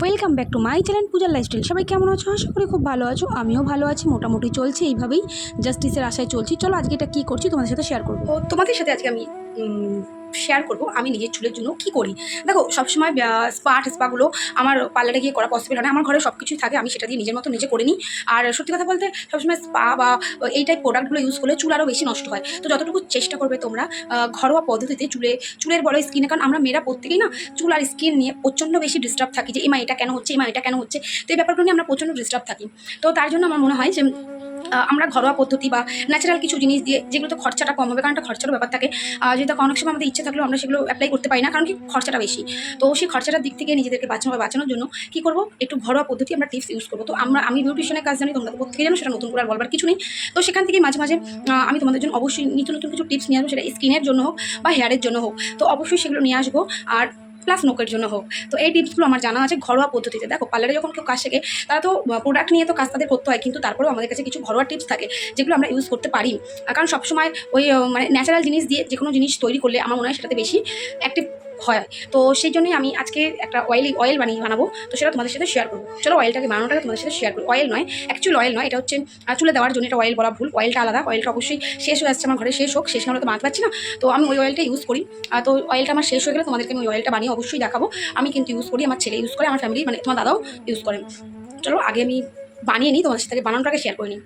Welcome back to my channel পূজার lifestyle সবাই কেমন আছো? আশা করি খুব ভালো আছো। আমিও ভালো আছি, মোটামুটি চলছে এইভাবেই। জাস্টিসের আশায় চলছি। চলো আজকে এটা কী করছি তোমাদের সাথে শেয়ার করব। তোমাদের সাথে আজকে আমি শেয়ার করব, আমি নিজের চুলের জন্য কি করি? দেখো, সবসময় স্পা স্পাগুলো আমার পার্লারে গিয়ে করা পসিবল হয় না। আমার ঘরে সব কিছুই থাকে, আমি সেটা দিয়ে নিজের মতো নিজে করে নিই। আর সত্যি কথা বলতে, সবসময় স্পা বা এই টাইপ প্রোডাক্টগুলো ইউজ করলে চুল আরও বেশি নষ্ট হয়। তো যতটুকু চেষ্টা করবে তোমরা ঘরোয়া পদ্ধতিতে চুলে, চুলের বড় স্কিনে কারণ আমরা মেয়েরা প্রত্যেকেই না চুল আর স্কিন নিয়ে প্রচণ্ড বেশি ডিস্টার্ব থাকি যে এমা এটা কেন হচ্ছে? এমা এটা কেন হচ্ছে? তো এই ব্যাপারগুলো নিয়ে আমরা প্রচণ্ড ডিস্টার্ব থাকি। তো তার জন্য আমার মনে হয় যে আমরা ঘরোয়া পদ্ধতি বা ন্যাচারাল কিছু জিনিস দিয়ে যেগুলোতে খরচাটা কম হবে, কারণ একটা খরচারও ব্যাপার থাকে। যদি অনেক সময় আমাদের ইচ্ছে থাকলেও আমরা সেগুলো অ্যাপ্লাই করতে পারি না, কারণ কি খরচাটা বেশি। তো সেই খরচাটার দিক থেকে নিজেদেরকে বাঁচানো বা বাঁচানোর জন্য কি করব? একটু ঘরোয়া পদ্ধতি আমরা টিপস ইউজ করব। তো আমরা, আমি বিউটিশনের কাজ জানি, তোমরা তো প্রত্যেকে জানো, সেটা নতুন করে আর বলবার কিছু নেই। তো সেখান থেকে মাঝে মাঝে আমি তোমাদের জন্য অবশ্যই নিত্য নতুন কিছু টিপস নিয়ে আসব। সেটা স্কিনের জন্য হোক বা হেয়ারের জন্য হোক। তো অবশ্যই সেগুলো নিয়ে আসব। আর প্লাস নোকের জন্য হোক। তো এই টিপসগুলো আমার জানা আছে ঘরোয়া পদ্ধতিতে। দেখো পার্লারে যখন কেউ কাজ শেখে, তারা তো প্রোডাক্ট নিয়ে তো কাজ তাদের করতে হয়, কিন্তু তারপরেও আমাদের কাছে কিছু ঘরোয়া টিপস থাকে, যেগুলো আমরা ইউজ করতে পারি। কারণ সবসময় ওই মানে ন্যাচারাল জিনিস দিয়ে যে কোনো জিনিস তৈরি করলে আমার মনে হয় সেটাতে বেশি অ্যাক্টিভ হয়। তো সেই জন্যই আমি আজকে একটা অয়েল অয়েল বানিয়ে বানাবো। তো সেটা তোমাদের সাথে শেয়ার করব। চলো অয়েলটাকে বানানোটাকে তোমাদের সাথে শেয়ার করব অয়েল নয় অ্যাকচুয়ালি অয়েল নয়, এটা হচ্ছে চুলে দেওয়ার জন্য এটা অয়েল বলা ভুল। অয়েলটা আলাদা। অয়েলটা অবশ্যই শেষ হয়ে যাচ্ছে আমার ঘরে, শেষ হোক। শেষ না হলে তো বানাতে পারছি না। তো আমি ওই অয়েলটা ইউজ করি। তো অয়েলটা আমার শেষ হয়ে গেলে তোমাদেরকে আমি ওই অয়েলটা বানিয়ে অবশ্যই দেখাবো। আমি কিন্তু ইউজ করি, আমার ছেলে ইউজ করে, আমার ফ্যামিলি মানে তোমার দাদাও ইউজ করেন। চলো আগে আমি বানিয়ে নিই, তোমাদের সাথে বানানোটাকে শেয়ার করে নিই।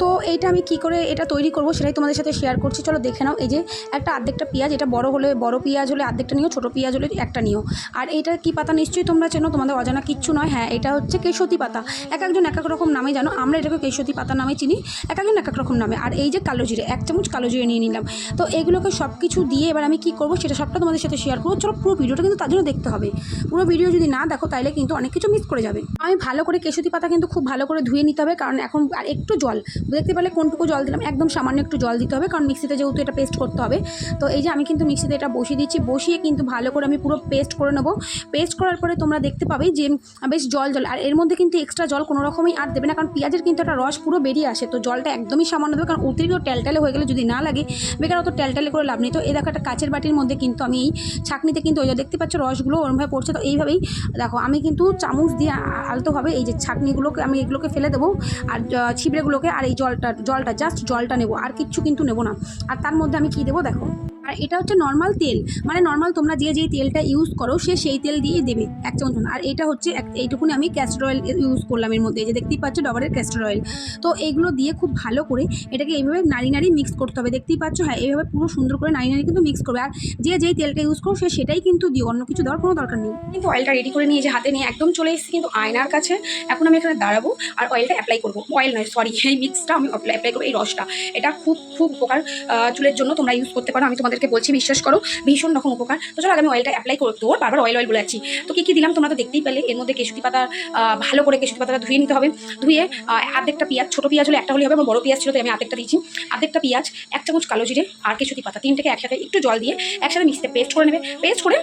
তো এইটা আমি কি করে এটা তৈরি করব সেটাই তোমাদের সাথে শেয়ার করছি। চলো দেখে নাও, এই যে একটা আর্ধেকটা পেঁয়াজ, এটা বড় হলে, বড় পেঁয়াজ হলে আর্ধেকটা নিও, ছোটো পেঁয়াজ হলে একটা নিও। আর এইটা কি পাতা নিশ্চয়ই তোমরা চেনো, তোমাদের অজানা কিচ্ছু নয়। হ্যাঁ এটা হচ্ছে কেশতী পাতা। এক একজন এক এক রকম নামে জানো, আমরা এটাকে কেশতী পাতা নামে চিনি, এক একজন এক এক রকম নামে। আর এই যে কালো জিরে, এক চামচ কালো জিরে নিয়ে নিলাম। তো এইগুলোকে সব কিছু দিয়ে এবার আমি কি করব সেটা সবটা তোমাদের সাথে শেয়ার করব। চলো পুরো ভিডিওটা কিন্তু তার জন্য দেখতে হবে। পুরো ভিডিও যদি না দেখো তাহলে কিন্তু অনেক কিছু মিস করে যাবে। আমি ভালো করে কেশতী পাতা কিন্তু খুব ভালো করে ধুয়ে নিতে হবে, কারণ এখন আর একটু জল। দেখতে পেলে কোনটুকু জল দিলাম? একদম সামান্য একটু জল দিতে হবে, কারণ মিক্সিতে যেহেতু এটা পেস্ট করতে হবে। তো এই যে আমি কিন্তু মিক্সিতে এটা বসিয়ে দিচ্ছি, বসিয়ে কিন্তু ভালো করে আমি পুরো পেস্ট করে নেব। পেস্ট করার পরে তোমরা দেখতে পাবে যে, বেশ জল জল, আর এর মধ্যে কিন্তু এক্সট্রা জল কোনো রকমই আর দেবে না, কারণ পেঁয়াজের কিন্তু একটা রস পুরো বেরিয়ে আসে। তো জলটা একদমই সামান্য দেবে, কারণ অতিরিক্ত ট্যালটালে হয়ে গেলে যদি না লাগে, বেকার অত ট্যালটালে করে লাভ নেই। তো এই দেখো একটা কাচের বাটির মধ্যে কিন্তু আমি এই ছাঁকনিতে কিন্তু ওই যে দেখতে পাচ্ছ রসগুলো ওরমভাবে পড়ছে। তো এইভাবেই দেখো, আমি কিন্তু চামচ দিয়ে আলতোভাবে এই যে ছাঁকনিগুলোকে আমি এগুলোকে ফেলে দেবো, আর ছিবড়েগুলোকে, আর এই জলটা জলটা জাস্ট জলটা নেব, আর কিচ্ছু কিন্তু নেব না। আর তার মধ্যে আমি কি দেবো দেখো? আর এটা হচ্ছে নর্মাল তেল। মানে নর্মাল তোমরা যে যেই তেলটা ইউজ করো, সে সেই তেল দিয়েই দেবে এক চামচ আর এটা হচ্ছে এইটুকুনি আমি ক্যাস্টর অয়েল ইউজ করলাম এর মধ্যে। যে দেখতেই পাচ্ছ ডবারের ক্যাস্টর অয়েল তো এইগুলো দিয়ে খুব ভালো করে এটাকে এইভাবে নাড়ি নাড়ি মিক্স করতে হবে। দেখতেই পাচ্ছ হ্যাঁ এইভাবে পুরো সুন্দর করে নাড়ি নাড়ি কিন্তু মিক্স করবে। আর যে যেই তেলটা ইউজ করো, সে সেটাই কিন্তু দিও। অন্য কিছু দেওয়ার কোনো দরকার নেই। কিন্তু অয়েলটা রেডি করে নিয়ে যে হাতে নিয়ে একদম চলে এসেছি কিন্তু আয়নার কাছে। এখন আমি এখানে দাঁড়াবো আর অয়েলটা অ্যাপ্লাই করব। অয়েল নয় সরি এই মিক্সটা আমি অ্যাপ্লাই করব, এই রসটা। এটা খুব খুব উপকার চুলের জন্য তোমরা ইউজ করতে পারো। আমি তোমাদেরকে বলছি, বিশ্বাস করো, ভীষণ রকম উপকার। তো চলো আমি অয়েলটা অ্যাপ্লাই করতে তোর, বারবার অয়েল অয়েল বলে যাচ্ছি। তো কী কী দিলাম তোমরা তো দেখতেই পেলে, এর মধ্যে কেশুটি পাতা ভালো করে কেশুটি পাতাটা ধুয়ে নিতে হবে। ধুয়ে আর্ধেকটা পেঁয়াজ, ছোটো পেঁয়াজ হলে একটা হলে হবে, আমার বড় পেঁয়াজ ছিল তো আমি আর্ধেকটা দিয়েছি। আর্ধেকটা পেঁয়াজ, এক চামচ কালো জিরে আর কেশুটি পাতা, তিনটাকে একসাথে একটু জল দিয়ে একসাথে মিক্সিতে পেস্ট করে নেবে। পেস্ট করে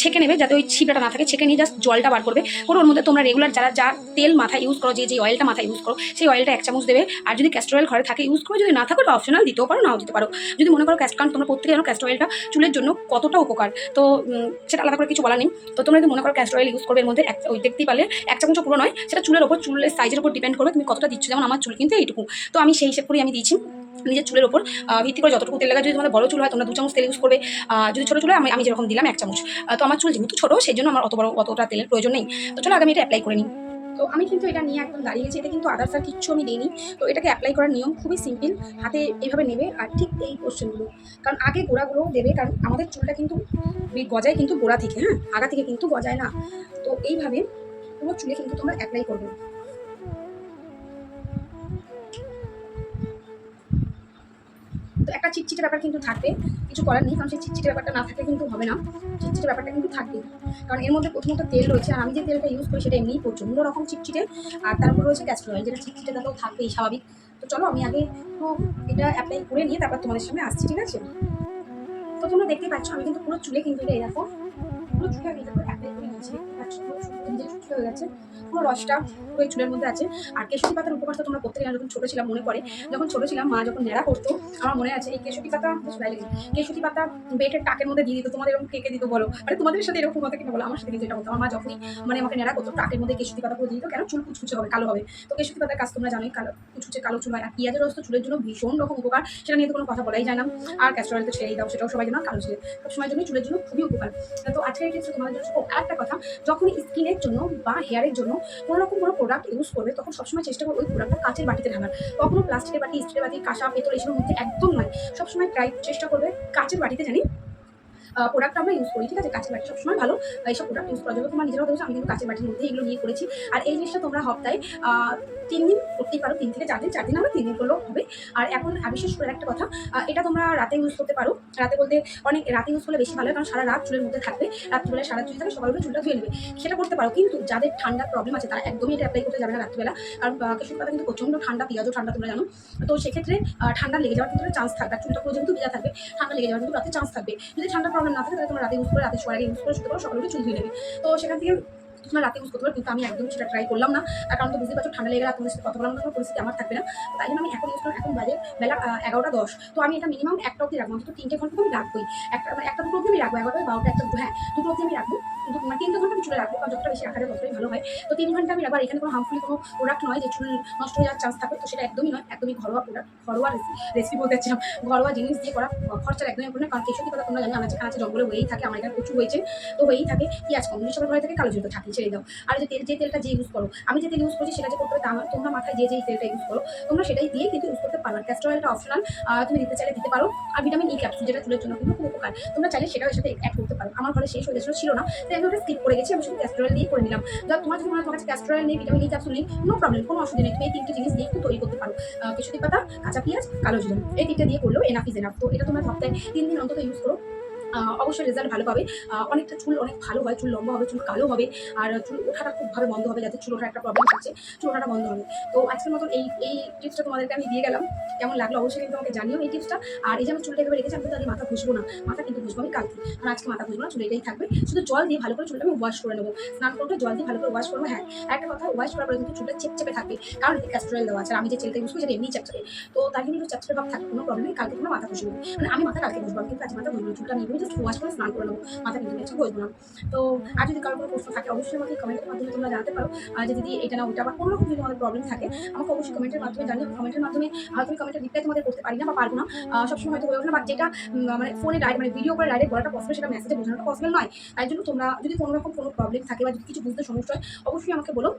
ছেঁকে নেবে যাতে ওই ছিপড়াটা না থাকে, ছেঁকে নিয়ে জাস্ট জলটা বার করবে। করে ওর মধ্যে তোমরা রেগুলার যারা যা তেল মাথায় ইউজ করো, যে যে অয়েলটা মাথায় ইউজ করো, সেই অয়েলটা এক চামচ দেবে। আর যদি ক্যাস্টর অয়েল ঘরে থাকে ইউজ করো যদি না থাকে অপশনাল দিতেও পারো, নাও দিতে পারো। যদি মনে করো ক্যাস্ট কারণ তোমরা প্রত্যেকে জানো ক্যাস্টর অয়েলটা চুলের জন্য কতটা উপকার। তো সেটা আলাদা করে কিছু বলা নেই। তো তোমরা যদি মনে করো ক্যাস্টর অয়েল ইউজ করবে, এর মধ্যে এক, ওই দেখতেই পারলে, এক চামচ পুরো নয়, সেটা চুলের ওপর, চুলের সাইজের উপর ডিপেন্ড করবে। তুমি কতটা দিচ্ছ? যেমন আমার চুল কিন্তু এইটুকু। তো আমি সেই হিসেব করেই আমি দিয়েছি। নিজের চুলের ওপর ভিত্তি করে যতটুকু তেল লাগা, যদি তোমাদের বড় চুল হয়, তোমরা দু চামচ তেল ইউজ করবে। যদি ছোটো চুল আমি আমি যেরকম দিলাম এক চামচ। তো আমার চুল যেহেতু ছোটো সেই জন্য আমার অত বড়, অতটা তেলের প্রয়োজন নেই। তো চলো আগে আমি এটা অ্যাপ্লাই করে নিই। তো আমি কিন্তু এটা নিয়ে একদম দাঁড়িয়ে গেছি, এটা কিন্তু আদার্স আর কিচ্ছু আমি দিইনি। তো এটাকে অ্যাপ্লাই করার নিয়ম খুবই সিম্পল হাতে এইভাবে নেবে আর ঠিক এই পোর্শনগুলো। কারণ আগে গোড়াগুলো দেবে, কারণ আমাদের চুলটা কিন্তু গজায় কিন্তু গোড়া থেকে হ্যাঁ? আগা থেকে কিন্তু গজায় না। তো এইভাবে পুরো চুলে কিন্তু তোমরা অ্যাপ্লাই করবে। তো একটা চিটচিটে ব্যাপার কিন্তু থাকবে কিছু করার নেই, কারণ সেই চিটচিটে ব্যাপারটা না থাকলে কিন্তু হবে না। চিটচিটে ব্যাপারটা কিন্তু থাকবে কারণ এর মধ্যে প্রথমত তেল রয়েছে, আর আমি যে তেলটা ইউজ করি সেটা এমনিই প্রচণ্ড রকম চিটচিটে, আর তারপর রয়েছে ক্যাস্টর অয়েল যেটা চিটচিটে তাতেও থাকবেই, স্বাভাবিক। তো চলো, আমি আগে তো এটা অ্যাপ্লাই করে নিয়ে তারপর তোমাদের সামনে আসছি, ঠিক আছে? তো তোমরা দেখতে পাচ্ছ, আমি কিন্তু পুরো চুলে কিন্তু এটা দেখো পুরো চুলে আমি অ্যাপ্লাই করে নিয়েছি হয়ে গেছে। পুরো রসটা ওই চুলের মধ্যে আছে। আর কেশুটি পাতার উপকারটা তোমরা প্রত্যেকে যখন ছোটো ছিলাম মনে পড়ে, যখন ছোটো ছিলাম মা যখন নেড়া করতো, আমার মনে আছে, এই কেশুটি পাতা কেশুটি পাতা বেটের টাকের মধ্যে দিয়ে দিত, তোমাদের এরকম কেকে দিত বলো? মানে তোমাদের সাথে এরকম কথা কিনা বলো? আমার সাথে কিন্তু এটা হতো আমার মা যখনই মানে আমাকে নেড়া করতো, টাকের মধ্যে কেশুটি পাতা করে দিয়ে দিত, কেন? চুল কুচকুচে হবে, কালো হবে। তো কেশুটি পাতার কাজ তোমরা জানোই, কালো কুচকুচে কালো চুল হয় আর পেঁয়াজের রস তো চুলের জন্য ভীষণ রকম উপকার, সেটা নিয়ে তো কোনো কথা বলাই যায় না। আর ক্যাস্টরয়েল তো ছেড়েই দাও, সেটাও সবাই জানো কালো ছেলে সব সময় জন্য চুলের জন্য খুবই উপকার। তো আজকের টিপসটা তোমাদের জন্য ও আরেকটা কথা যখন স্কিনের জন্য বা হেয়ারের জন্য কোনো রকম কোনো প্রোডাক্ট ইউজ করবে, তখন সবসময় চেষ্টা করবে ওই প্রোডাক্টটা কাঁচের বাটিতে ঢাকার কখনো প্লাস্টিকের বাটি স্টিলের বাটি কাঁসা পেতল এসবের মধ্যে একদম নয়। সবসময় ট্রাই চেষ্টা করবে কাঁচের বাটিতে জানি প্রোডাক্ট আমরা ইউজ করি, ঠিক আছে? কাঁচের বাটি সবসময় ভালো এইসব প্রোডাক্ট ইউজ করা যাবে তোমার নিজেরাও দেখছ, আমি কিন্তু কাঁচের বাটির মধ্যে এগুলো নিয়ে করেছি। আর এই জিনিসটা তোমরা হপ্তায় তিন দিন করতেই পারো, তিন থেকে চার দিন চার দিন আমরা তিন দিন করলেও হবে। আর এখন বিশেষ করে একটা কথা এটা তোমরা রাতে ইউজ করতে পারো। রাতে বলতে অনেক, রাতে ইউজ করলে বেশি ভালো হয়, কারণ সারা রাত চুলের মধ্যে থাকবে। রাত্রিবেলা সারা চুল থাকে, সকালবেলা চুলটা ধুয়ে নেবে। সেটা করতে পারো, কিন্তু যাদের ঠান্ডার প্রবলেম আছে, তারা একদমই এটা অ্যাপ্লাই করতে যাবে না রাত্রিবেলা। কারণ কেশুর পাতা কিন্তু প্রচণ্ড ঠান্ডা, পেঁয়াজও ঠান্ডা, তোমরা জানো। তো সেক্ষেত্রে ঠান্ডা লেগে যাওয়ার কিন্তু চান্স থাকবে চুলটা পুরো যেহেতু ভেজা থাকবে, ঠান্ডা লেগে যাওয়ার কিন্তু রাতে চান্স থাকবে। যদি ঠান্ডা প্রবলেম না থাকে, তাহলে তোমরা রাতে ইউজ করে, রাতে শোয়ার ইউজ করে পারো সকালে উঠে চুল ধুয়ে নেবে। তো সেখান থেকে তোমরা রাতে ইউজ করতে পারো, কিন্তু আমি একদম সেটা ট্রাই করলাম না। তার কারণ তো বুঝতে পারছ, ঠান্ডা লেগে গেলে সাথে কথা বলার মতো পরিস্থিতি আমার থাকবে না। তাই জন্য আমি এখন ইউজ করলাম, এখন বাজে বেলা এগারোটা দশ। তো আমি এটা মিনিমাম একটা অবধি রাখব, অন্তত তিনটে ঘণ্টা আমি রাখবোই। একটা মানে একটা দুটো অবধি আমি রাখব, এগারোটা বারোটা একটা হ্যাঁ দুটো অবধি আমি রাখব। কিন্তু মানে তিনটে ঘণ্টা আমি চুলে রাখব, কারণ যতটা বেশি রাখা যায় ততটাই ভালো হয়। তো তিন ঘণ্টা আমি রাখব, আর এখানে কোনো হার্মফুলি কোনো প্রোডাক্ট নয় যে চুল নষ্ট হয়ে যাওয়ার চান্স থাকবে, তো সেটা একদমই নয়। একদমই ঘরোয়া প্রোডাক্ট ঘরোয়া রেসিপি বলতে চাচ্ছিলাম ঘরোয়া জিনিস দিয়ে করা খরচার একদমই উপরে কারণ কেশতি কথা তোমরা জানো, আমার আছে জঙ্গলে হয়েই থাকে, আমার এখানে প্রচুর হয়েছে। তো হয়েই থাকে, পেঁয়াজ কম সবার ঘরে থাকে, কালো জুতো থাকে ছেড়ে দাও। আর যে তেল যে তেলটা যে ইউজ করো, আমি যে তেল ইউজ করছি সেটা যে করতে হবে নয়। তোমরা মাথায় যে যে তেলটা ইউজ করো, তোমরা সেটাই দিয়ে কিন্তু ইউজ করতে পারো ক্যাস্টর অয়েলটা অপশনাল তুমি দিতে চাইলে দিতে পারো। আর ভিটামিন ই ক্যাপসুল যেটা চুলের জন্য কিন্তু খুব উপকার। তোমরা চাইলে সেটাও এর সাথে অ্যাড করতে পারো। আমার ঘরে শেষ হয়ে ছিল না। তাই আমি ওটা স্কিপ করে গেছি। আমি শুধু ক্যাস্টর অয়েল দিয়ে করে নিলাম। যাক তোমার যদি মনে তোমার কাছে ক্যাস্টর অয়েল নেই ভিটামিন ই ক্যাপসুল নেই কোনো প্রবলেম কোনো অসুবিধা নেই। তুমি এই তিনটে জিনিস দিয়ে একটু তৈরি করতে পারো। কেশুতি পাতা কাঁচা পেঁয়াজ, কালো জিরা। এই তিনটে দিয়ে করলেও এনাফ ইজ এনাফ তো এটা তোমরা সপ্তাহে তিন দিন অন্তত ইউজ করো। অবশ্যই রেজাল্ট ভালো পাবে। অনেকটা চুল অনেক ভালো হয়, চুল লম্বা হবে, চুল কালো হবে, আর চুল ওঠাটা খুব ভাবে বন্ধ হবে যাতে চুল ওঠার একটা প্রবলেম আছে চুল ওঠাটা বন্ধ হবে। তো আজকের মতন এই এই টিপসটা তোমাদেরকে আমি দিয়ে গেলাম। কেমন লাগল অবশ্যই কিন্তু আমাকে জানিও এই টিপসটা আর এই যে আমি চুলটা এভাবে রেখেছি, আমি কিন্তু মাথা ঘুষবো না, মাথা কিন্তু ঘুষবো আমি কালকে। আর আজকে মাথা ঘুষবো না, চুল এটাই থাকবে। শুধু জল দিয়ে ভালো করে চুলটা আমি ওয়াশ করে নেব। স্নান করতে জল দিয়ে ভালো করে ওয়াশ করব হ্যাঁ। একটা কথা ওয়াশ করার পরে কিন্তু চুলটা চেপচেপে থাকবে, কারণ এতে ক্যাস্ট্রয়েল দেওয়া আছে। আমি যে ইউজ করি সেটা এমনি চেপচেপে। তো তার একটু চেপচেপে ভাব থাকে কোনো প্রবলেম নেই, কালকে তোমরা মাথা ঘুষবো মানে আমি মাথা কালকে ঘুষবো কিন্তু আজকে মাথা ঘুষবো চুলটা নিয়ে জাস্ট ওয়াশ করে স্নান করে নেব, মাথা কিন্তু কিছু ঘষবো না। তো আর যদি কারও কোনো প্রশ্ন থাকে, অবশ্যই আমাকে কমেন্টের মাধ্যমে তোমরা জানাতে পারো। আর যে দিদি এটা না ওটা বা কোনো রকম যদি তোমাদের প্রবলেম থাকে, আমাকে অবশ্যই কমেন্টের মাধ্যমে জানিও। কমেন্টের মাধ্যমে হয়তো কমেন্টের রিপ্লাই তোমাদের করতে পারি না বা পারব না। সবসময় হয়তো হয়ে ওঠে না বা যেটা মানে ফোনে ডাইরেক্ট মানে ভিডিও করে ডাইরেক্ট বলাটা পসিবল সেটা মেসেজে বোঝানোটা পসিবল নয়। তাই জন্য তোমরা যদি কোনো রকম কোনো প্রবলেম থাকে বা যদি কিছু বুঝতে সমস্যা হয়, অবশ্যই আমাকে বলো।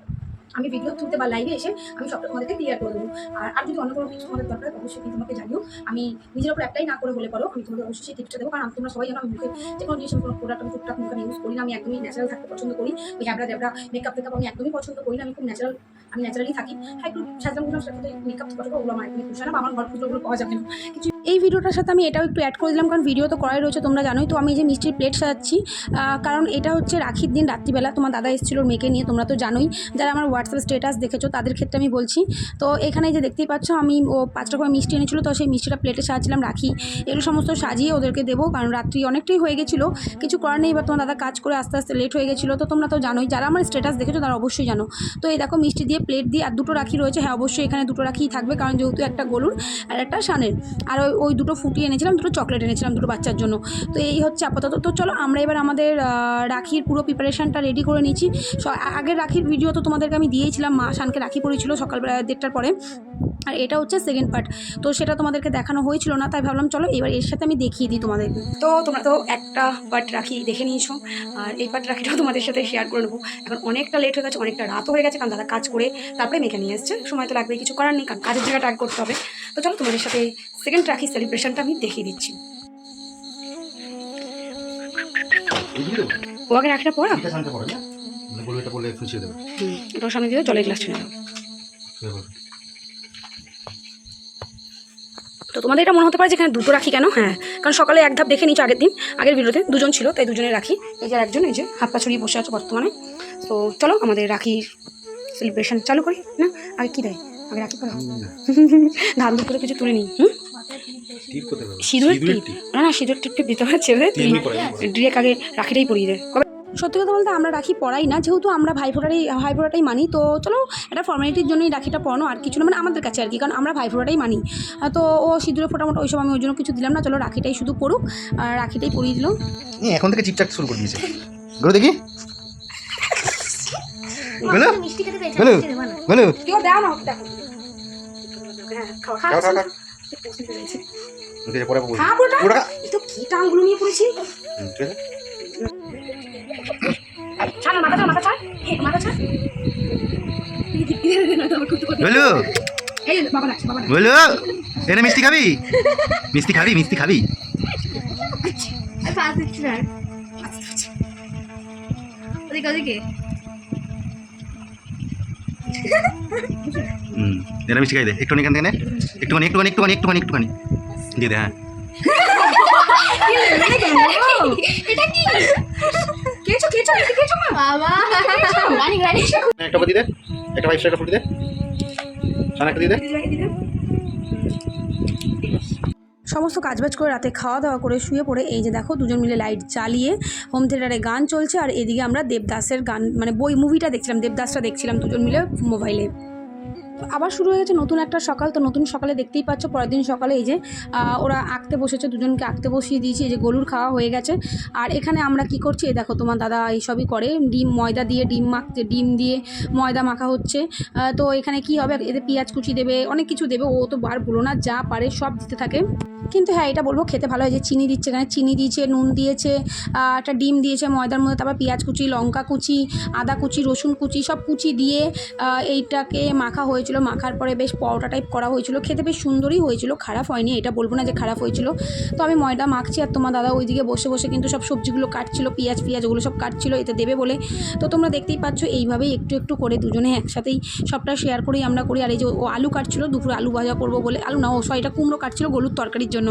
আমি ভিডিও থ্রুতে বা লাইভে এসে আমি সবটা তোমাদেরকে ক্লিয়ার করে দেবো। আর আর যদি অন্য কোনো কিছু তোমাদের দরকার অবশ্যই কিন্তু তোমাকে জানিও। আমি নিজের উপর অ্যাপ্লাই না করে বলে পারো, আমি তোমাদের অবশ্যই সেই টিপসটা দেবো। কারণ, তোমরা সবাই জানো, আমি মুখে যে কোনো জিনিস কোনো প্রোডাক্ট আমি টুকটাক মুখে ইউজ করি না, আমি একদমই ন্যাচারাল থাকতে পছন্দ করি। ওই হ্যাবড়া জ্যাবড়া মেকআপ টেকআপ আমি একদমই পছন্দ করি না, আমি খুব ন্যাচারাল আমি ন্যাচারালি থাকি। হ্যাঁ একটু সাজামগুলো সাথে মেকআপ করব ওগুলো আমার একদমই খুশি না আমার ঘর পুজো ওগুলো পাওয়া যাবে না। এই ভিডিওটার সাথে আমি এটাও একটু অ্যাড করে দিলাম, কারণ ভিডিও তো করাই রয়েছে, তোমরা জানোই। তো আমি যে মিষ্টির প্লেট সাজাচ্ছি কারণ এটা হচ্ছে রাখির দিন, রাত্রিবেলা। তোমার দাদা এসেছিল মেয়েকে নিয়ে, তোমরা তো জানোই। যারা আমার হোয়াটসঅ্যাপ স্টেটাস দেখেছ, তাদের ক্ষেত্রে আমি বলছি। তো এখানে যে দেখতেই পাচ্ছ, আমি ও পাঁচ রকম মিষ্টি এনেছিল, তো সেই মিষ্টিটা প্লেটে সাজাচ্ছিলাম রাখি। এগুলো সমস্ত সাজিয়ে ওদেরকে দেবো, কারণ রাত্রি অনেকটাই হয়ে গেছিল। কিছু করার নেই বা তোমার দাদা কাজ করে আস্তে আস্তে লেট হয়ে গেছিল, তো তোমরা তো জানোই, যারা আমার স্টেটাস দেখেছ তারা অবশ্যই জানো। তো এই দেখো, মিষ্টি দিয়ে প্লেট দিয়ে, আর দুটো রাখি রয়েছে হ্যাঁ অবশ্যই এখানে দুটো রাখিই থাকবে, কারণ যেহেতু একটা গলুর আর একটা শানের। আর ওই ওই দুটো ফুটিয়ে এনেছিলাম, দুটো চকলেট এনেছিলাম, দুটো বাচ্চার জন্য। তো এই হচ্ছে আপাতত, তো চলো আমরা এবার আমাদের রাখির পুরো প্রিপারেশানটা রেডি করে নিয়েছি আগের রাখির ভিডিও তো তোমাদেরকে আমি দিয়েছিলাম মা শানকে রাখি পড়েছিল সকালবেলা দেড়টার পরে। আর এটা হচ্ছে সেকেন্ড পার্ট তো সেটা তোমাদেরকে দেখানো হয়েছিল না তাই ভাবলাম চলো এবার এর সাথে আমি দেখিয়ে দিই তোমাদের। তো তোমরা তো একটা পার্ট রাখি দেখে নিয়েছো আর এই পার্ট রাখিটাও তোমাদের সাথে শেয়ার করে নেব। এখন অনেকটা লেট হয়ে গেছে অনেকটা রাত হয়ে গেছে কারণ দাদা কাজ করে তারপরে মেখে নিয়ে এসছে। সময় তো লাগবে কিছু করার নেই কারণ কাজের জায়গাটা আগে করতে হবে। তো চলো তোমাদের সাথে সেকেন্ড রাখি সেলিব্রেশনটা আমি দেখিয়ে দিচ্ছি। ও আগে রাখিটা পড়া? বলবে এটা বললে ফুছিয়ে দেবে হুম সামনে দিয়ে জলের গ্লাস টেনে দাও তো তোমাদের এটা মনে হতে পারে যে এখানে দুটো রাখি কেন? হ্যাঁ কারণ সকালে এক ধাপ দেখে নিয়েছো আগের দিন। আগের ভিডিওতে দুজন ছিল তাই দুজনে রাখি। এই যে একজন এই যে হাত পা ছড়িয়ে বসে আছে বর্তমানে। তো চলো আমাদের রাখি সেলিব্রেশন চালু করি না? আগে কী দেয়? আগে রাখি পড়া। ধান দুপুরে কিছু তুলে নিই হুম? সিঁদুরের টিপ। না না সিঁদুরের টিপ টিপ দিতে ছেড়ে এমনি পড়ে। ডিরেক্ট আগে রাখিটাই পরিয়ে দেয়। কবে? সত্যি কথা বলতে আমরা রাখি পড়াই না যেহেতু আমরা ভাইফোঁটারই ভাইফোঁটাটাই মানি। তো চলো এটা ফর্মালিটির জন্যই রাখিটা পড়ানো আর কিছু না মানে আমাদের কাছে আর কি কারণ আমরা ভাইফোঁটাটাই মানি। তো ও সিঁদুরে ফোটা মোটা ওইসব আমি ওই জন্য কিছু দিলাম না চলো রাখিটাই শুধু পড়ুক আর রাখিটাই পরিয়ে দিল এখন থেকে চিপচাক শুরু করে দিয়েছে। গুলো দেখি। গুলো গুলো গুলো পরে পুরোটা। কি টালগুলো নিয়ে পড়েছি। ঠিক আছে। ছাড় মাথা ছাড় মাথা ছাড়। মাথা ছাড়। ডাকছে। গুলো এনে মিষ্টি খাবি? মিষ্টি খাবি মিষ্টি খাবি? ওদিকে হুম এনে মিষ্টি খাই দে একটুখানি এখান থেকে একটুখানি একটুখানি একটুখানি একটুখানি একটুখানি। দিয়ে দে হ্যাঁ। খেয়েছো খেয়েছো খেয়েছো মা? বাবা। রানি রানি। একটা বাদি দে। একটা ভাই ফুটি দে। সান একটা দিয়ে দে। সমস্ত কাজবাজ করে রাতে খাওয়া দাওয়া করে শুয়ে পড়ে এই যে দেখো দুজন মিলে লাইট জ্বালিয়ে হোম থিয়েটারে গান চলছে আর এদিকে আমরা দেবদাসের গান মানে বই মুভিটা দেখছিলাম দেবদাসটা দেখছিলাম দুজন মিলে মোবাইলে আবার শুরু হয়ে গেছে নতুন একটা সকাল। তো নতুন সকালে দেখতেই পাচ্ছ পরের দিন সকালে এই যে ওরা আঁকতে বসেছে, দুজনকে আঁকতে বসিয়ে দিয়েছি, এই যে গরুর খাওয়া হয়ে গেছে। আর এখানে আমরা কি করছি, এই দেখো তোমার দাদা এইসবই করে, ডিম, ময়দা দিয়ে ডিম মাখতে ডিম দিয়ে ময়দা মাখা হচ্ছে। তো এখানে কি হবে এতে পেঁয়াজ কুচি দেবে, অনেক কিছু দেবে, ও তো বার বলো না, যা পারে সব দিতে থাকে। কিন্তু হ্যাঁ এটা বলব, খেতে ভালো হয় যে চিনি দিচ্ছে, এখানে চিনি দিয়েছে, নুন দিয়েছে একটা ডিম দিয়েছে ময়দার মধ্যে, তারপর পেঁয়াজ কুচি, লঙ্কা কুচি, আদা কুচি, রসুন কুচি, সব কুচি দিয়ে এইটাকে মাখা হয়েছিল, মাখার পরে বেশ পরোটা টাইপ করা হয়েছিল। খেতে বেশ সুন্দরই হয়েছিল, খারাপ হয়নি, এটা বলব না যে খারাপ হয়েছিল। তো আমি ময়দা মাখছি আর তোমার দাদা ওইদিকে বসে বসে কিন্তু সব সবজিগুলো কাটছিল, পেঁয়াজ পেঁয়াজ ওগুলো সব কাটছিল, এতে দেবে বলে। তো তোমরা দেখতেই পাচ্ছ, এইভাবেই একটু একটু করে দুজনে একসাথেই সবটা শেয়ার করেই আমরা করি। আর এই যে ও আলু কাটছিল, দুপুরে আলু ভাজা করব বলে। আলু না, ও সয়টা কুমড়ো কাটছিল গলুর তরকারির জন্য।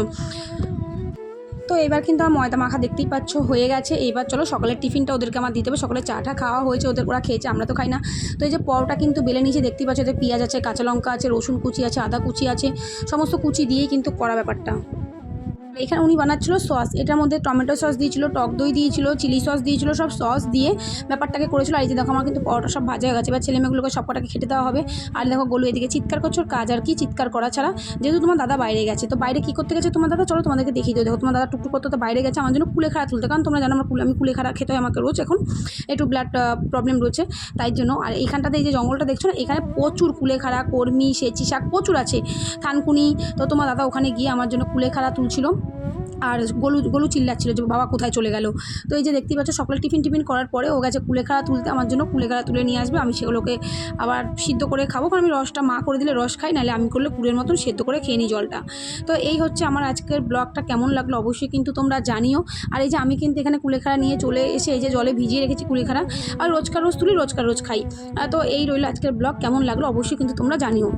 তো এবার কিন্তু আমার ময়দা মাখা দেখতেই পাচ্ছ, হয়ে গেছে। এবার চলো সকালের টিফিনটা ওদেরকে আমার দিতে হবে। সকালে চাটা খাওয়া হয়েছে, ওদের ওরা খেয়েছে, আমরা তো খাই না। তো এই যে পরোটা কিন্তু বেলে নিচে দেখতেই পাচ্ছ ওদের পেঁয়াজ আছে, কাঁচা লঙ্কা আছে, রসুন কুচি আছে, আদা কুচি আছে, সমস্ত কুচি দিয়েই কিন্তু করা ব্যাপারটা। এখানে উনি বানাচ্ছিল সস। এটার মধ্যে টমেটো সস দিয়েছিল, টক দই দিয়েছিল, চিলি সস দিয়েছিল, সব সস দিয়ে ব্যাপারটাকে করেছিল। আর এই যে দেখো, আমার কিন্তু পরোটা সব ভাজা হয়ে গেছে। এবার ছেলেমেয়েগুলোকে সব কটাকে খেতে দেওয়া হবে। আর দেখো, গোলু, এদিকে চিৎকার করছ কাজ আর কি চিৎকার করা ছাড়া। যেহেতু তোমার দাদা বাইরে গেছে, তো বাইরে কী করতে গেছে তোমার দাদা? চলো তোমাদেরকে দেখিয়ে দিও দেখো, তোমার দাদা টুকটুক করতে তো বাইরে গেছে। আমার জন্য কুলে কুলেখাড়া তুলতে। কারণ তোমরা জানো, আমার কুলে আমি কুলে কুলেখাড়া খেতে হয় আমাকে রোজ এখন। একটু ব্লাড প্রবলেম রয়েছে। তাই জন্য। আর এইখানটাতে এই যে জঙ্গলটা দেখছ না, এখানে প্রচুর কুলে কুলেখাড়া কর্মী, সেচি শাক প্রচুর আছে। থানকুনি, তো তোমার দাদা ওখানে গিয়ে আমার জন্য কুলে কুলেখাড়া তুলছিল। আর গলু গলু চিল্লাচ্ছিল যে বাবা কোথায় চলে গেল। তো এই যে দেখতেই পাচ্ছ, সকালে টিফিন টিফিন করার পরে ও গেছে কুলেখাড়া তুলতে, আমার জন্য কুলেখাড়া তুলে নিয়ে আসবে। আমি সেগুলোকে আবার সিদ্ধ করে খাব, কারণ আমি রসটা মা করে দিলে রস খাই, নাহলে আমি করলে কুলের মতন সেদ্ধ করে খেয়ে নিই জলটা। তো এই হচ্ছে আমার আজকের ব্লগটা, কেমন লাগল অবশ্যই কিন্তু তোমরা জানিও। আর এই যে আমি কিন্তু এখানে কুলেখাড়া নিয়ে চলে এসে এই যে জলে ভিজিয়ে রেখেছি কুলেখাড়া আর রোজকার রোজ তুলি, রোজকার রোজ খাই। তো এই রইল আজকের ব্লগ, কেমন লাগল অবশ্যই কিন্তু তোমরা জানিও।